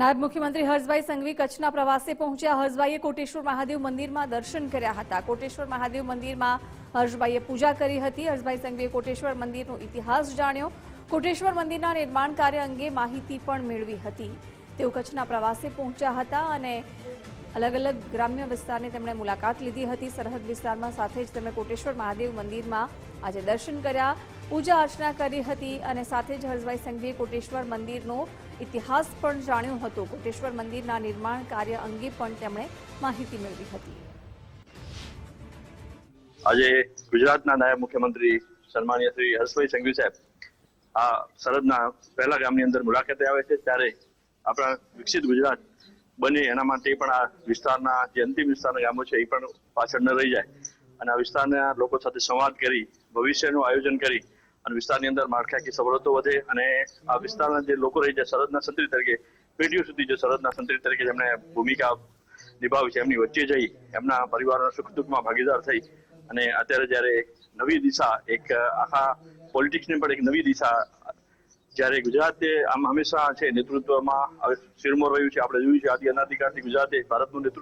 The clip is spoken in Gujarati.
નાયબ મુખ્યમંત્રી હર્ષભાઈ સંઘવી કચ્છના પ્રવાસે પહોંચ્યા. હર્ષભાઈએ કોટેશ્વર મહાદેવ મંદિરમાં દર્શન કર્યા હતા. કોટેશ્વર મહાદેવ મંદિરમાં હર્ષભાઈએ પૂજા કરી હતી. હર્ષભાઈ સંઘવીએ કોટેશ્વર મંદિરનો ઇતિહાસ જાણ્યો. કોટેશ્વર મંદિરના નિર્માણ કાર્ય અંગે માહિતી પણ મેળવી હતી. તેઓ કચ્છના પ્રવાસે પહોંચ્યા હતા અને અલગ અલગ ગ્રામ્ય વિસ્તારની તેમણે મુલાકાત લીધી હતી. સરહદ વિસ્તારમાં સાથે જ તેમણે કોટેશ્વર મહાદેવ મંદિરમાં આજે દર્શન કર્યા, પૂજા અર્ચના કરી હતી અને સાથે જ હર્ષભાઈ સંઘવીએ કોટેશ્વર મંદિરનો ઇતિહાસ પણ જાણ્યો હતો. કોટેશ્વર મંદિરના નિર્માણ કાર્ય અંગે પણ તેમણે માહિતી મેળવી હતી. આજે ગુજરાતના નાયબ મુખ્યમંત્રી સન્માનીય શ્રી હર્ષભાઈ સંઘવી સાહેબ આ સરહદના પહેલા ગામની અંદર મુલાકાતે આવે છે. ત્યારે આપણા વિકસિત ગુજરાત બને, એના માટે પણ આ વિસ્તારના જે અંતિમ વિસ્તારના ગામો છે એ પણ પાછળ ન રહી જાય. અને આ વિસ્તારના લોકો સાથે સંવાદ કરી, ભવિષ્યનું આયોજન કરી અને વિસ્તારની અંદર માળખાકીય સવલતો વધે અને આ વિસ્તારના જે લોકો રહી જાય સરહદના સંત્રી તરીકે, પેઢીઓ સુધી જે સરહદના સંત્રી તરીકે જેમણે ભૂમિકા નિભાવી છે, એમની વચ્ચે જઈ, એમના પરિવારોના સુખ દુઃખમાં ભાગીદાર થઈ અને અત્યારે જ્યારે નવી દિશા, એક આખા પોલિટિક્સને પણ એક નવી દિશા જ્યારે ગુજરાતે આમ હંમેશા છે નેતૃત્વમાં હવે રહ્યું છે, આપણે જોયું છે, આદિ અનાધિકારથી ગુજરાતે ભારતનું નેતૃત્વ